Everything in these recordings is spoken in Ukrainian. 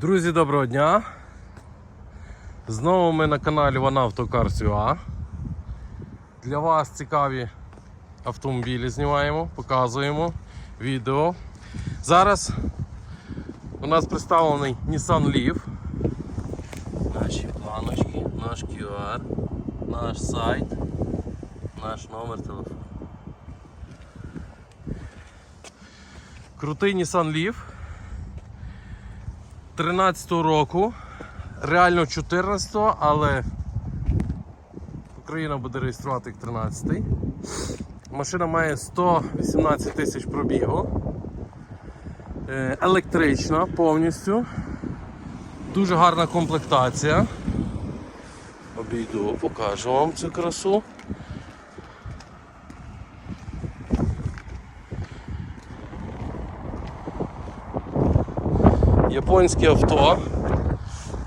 Друзі, доброго дня! Знову ми на каналі OneAutoCars.ua Для вас цікаві автомобілі знімаємо, показуємо відео. Зараз у нас представлений Nissan Leaf. Наші планочки, наш QR, наш сайт, наш номер телефону. Крутий Nissan Leaf 13 року, реально 14-го, але Україна буде реєструвати як 13-й. Машина має 118 тисяч пробігу. Е, Електрична повністю. Дуже гарна комплектація. Обійду, покажу вам цю красу. Японське авто.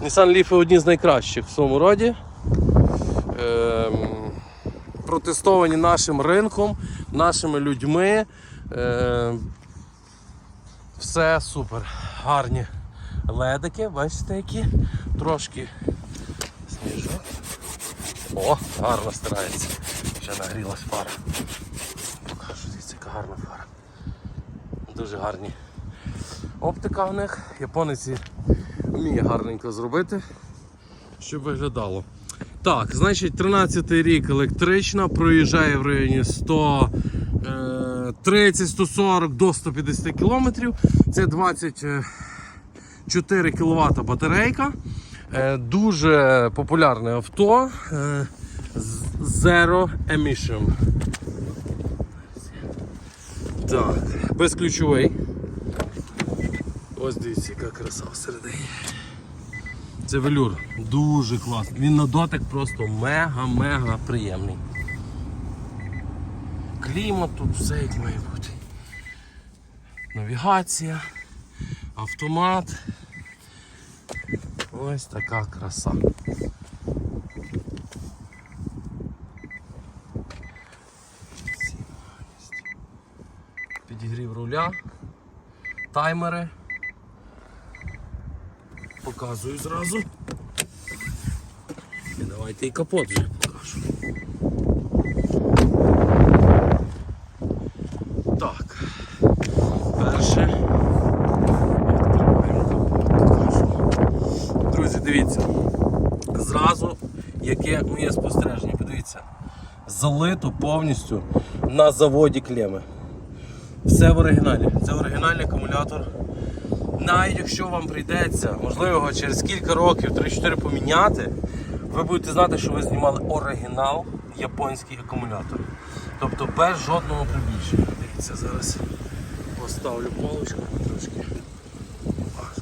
Nissan Leaf одні з найкращих в своєму роді. Ем, протестовані нашим ринком, нашими людьми. Ем, все супер. Гарні ледики, бачите які? Трошки сніжок. О, гарно старається. Вже нагрілась фара. Покажу, яка гарна фара. Дуже гарні Оптика в них, японеці вміє гарненько зробити, щоб виглядало. Так, значить 13 рік електрична, проїжджає в районі 130-140 до 150 км. Це 24 кВт батарейка. Е, Дуже популярне авто. е, Zero Emission. Так, безключовий. Ось дивіться, яка краса всередині. Це велюр. Дуже класний. Він на дотик просто мега-мега приємний. Клімат тут все як має бути. Навігація, автомат. Ось така краса. Підігрів руля, таймери. Показую зразу. І давайте і капот вже покажу. Так. Перше. Відкриваємо капот. Друзі, дивіться. Зразу яке моє спостереження. Подивіться. Залито повністю на заводі клеми. Все в оригіналі. Це оригінальний акумулятор навіть якщо вам прийдеться, можливо, його через кілька років, 3-4 поміняти, ви будете знати, що ви знімали оригінал японський акумулятор. Тобто без жодного прибільшення. Дивіться, зараз поставлю палочку трошки. важко.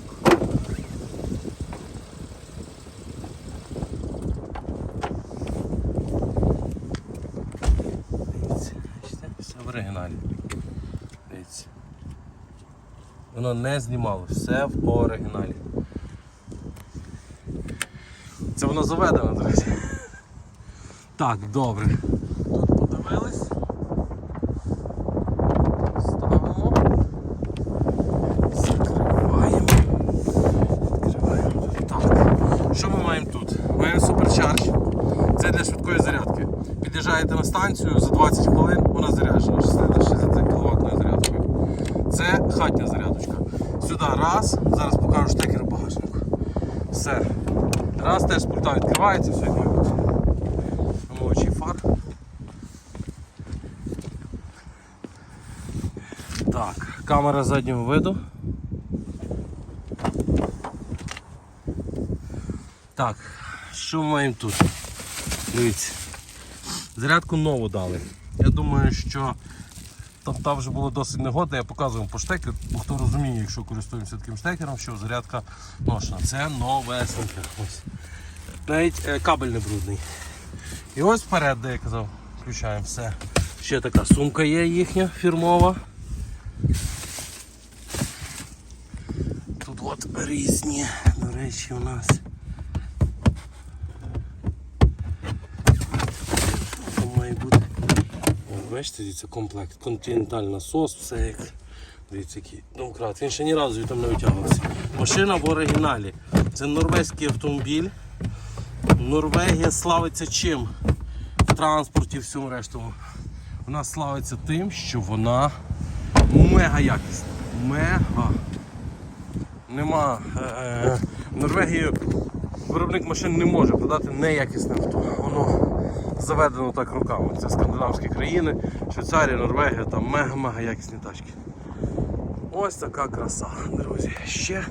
Дивіться, бачите? все в оригіналі. Дивіться. Воно не знімалось, все в оригіналі. Це воно заведено, друзі. Так, добре. Тут подивились. Ставимо. Закриваємо. Відкриваємо. Так. Що ми маємо тут? Маємо суперчардж. Це для швидкої зарядки. Під'їжджаєте на станцію за 20 хвилин, вона заряджена 60 кВт зарядкою. Це хатня зарядочка. Раз, зараз покажу штекер в багажнику. Все. Раз теж пульта відкривається, все бути. Омовчий фар. Так, камера заднього виду. Так, що ми маємо тут? Дивіться. Зарядку нову дали. Я думаю, що там, там вже було досить негодно, я показував по штекеру, бо хто розуміє, якщо користуємося таким штекером, що зарядка ношена. Це новесенька. Ось. Навіть е, кабель не брудний. І ось вперед, де я казав, включаємо все. Ще така сумка є їхня фірмова. Тут от різні, до речі, у нас. Що має бути? О, Бачите, дивіться, комплект. Континенталь насос, все як. Дивіться, який домкрат. Він ще ні разу там не витягувався. Машина в оригіналі. Це норвезький автомобіль. Норвегія славиться чим? В транспорті і всьому рештому. Вона славиться тим, що вона мега якісна. Мега. Нема. Е, е, в Норвегії виробник машин не може продати неякісне авто. Воно заведено так руками. Це скандинавські країни, Швейцарія, Норвегія, там мега-мега якісні тачки. Ось така краса, друзі. Ще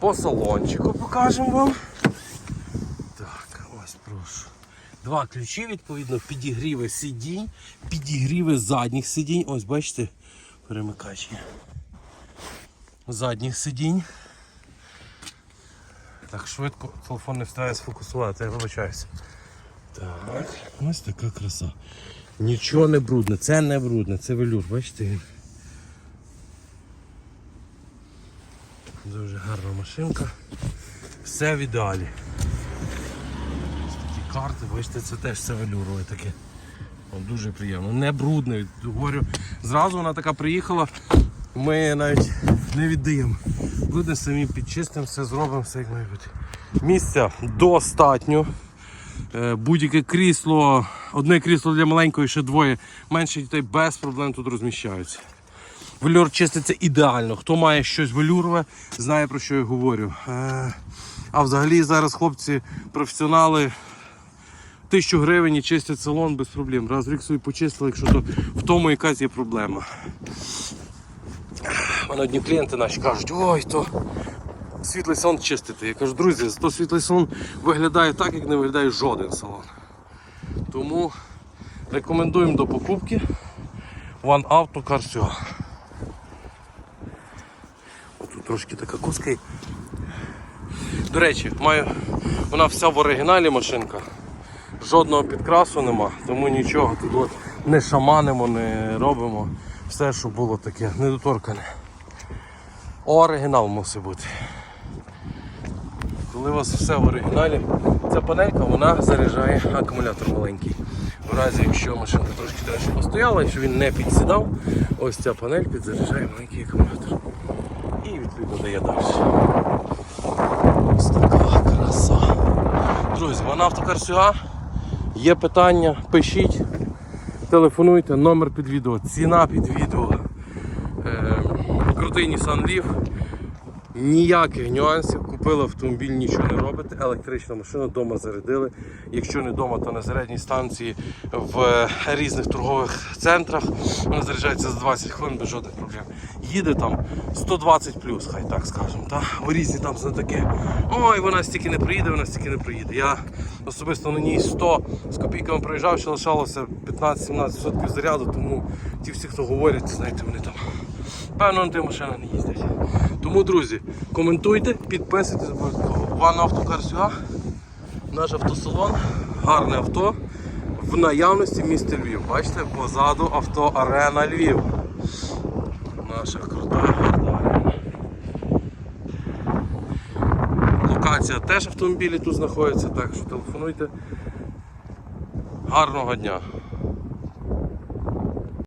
по салончику покажемо вам. Так, ось прошу. Два ключі, відповідно, підігріви сидінь, підігріви задніх сидінь. Ось бачите, перемикач. Задніх сидінь. Так, швидко телефон не встигає сфокусувати, я вибачаюся. Так, ось така краса. Нічого не брудне, це не брудне, це велюр, бачите. Дуже гарна машинка. Все в ідеалі. Ось такі карти, бачите, це теж все велюрове таке. Дуже приємно. Не брудне. Говорю, зразу вона така приїхала. Ми навіть не віддаємо. Буде самі підчистимо, все зробимо, все як має бути. Місця достатньо. Е, Будь-яке крісло, одне крісло для маленької, ще двоє менше дітей без проблем тут розміщаються. Велюр чиститься ідеально. Хто має щось велюрове, знає про що я говорю. Е, А взагалі зараз хлопці, професіонали, тисячу гривень і чистять салон без проблем. Раз в рік собі почистили, якщо то в тому якась є проблема. Мене одні клієнти наші кажуть, ой, то світлий салон чистити. Я кажу, друзі, то світлий салон виглядає так, як не виглядає жоден салон. Тому рекомендуємо до покупки One Auto Car Sure. Тут трошки така коска. До речі, маю, вона вся в оригіналі машинка. Жодного підкрасу нема, тому нічого тут от не шаманимо, не робимо. Все, що було таке, недоторкане. Оригінал мусить бути. Коли у вас все в оригіналі, ця панелька вона заряджає акумулятор маленький. В разі, якщо машинка трошки краще постояла, якщо він не підсідав, ось ця панель підзаряджає маленький акумулятор. І відповідно дає далі. Ось така краса. Друзі, вона автокарсюга. Є питання, пишіть, телефонуйте, номер під відео, ціна під відео. Е, крутий Nissan Leaf. Ніяких нюансів, купили автомобіль, нічого не робите. Електрична машина вдома зарядили. Якщо не вдома, то на зарядній станції в різних торгових центрах. Вона заряджається за 20 хвилин без жодних проблем. Їде там 120 плюс, хай так скажемо. Та? В різні там знатоки. Ой, вона стільки не приїде, вона стільки не приїде. Я особисто на ній 100 з копійками проїжджав, що лишалося 15-17% заряду, тому ті всі, хто говорять, знаєте, вони там. Певно, на тій машина не їздять. Тому, друзі, коментуйте, підписуйтесь обов'язково. One Auto наш автосалон, гарне авто. В наявності місто Львів. Бачите, позаду авто Арена Львів. Наша крута арена. Локація теж автомобілі тут знаходяться, так що телефонуйте. Гарного дня!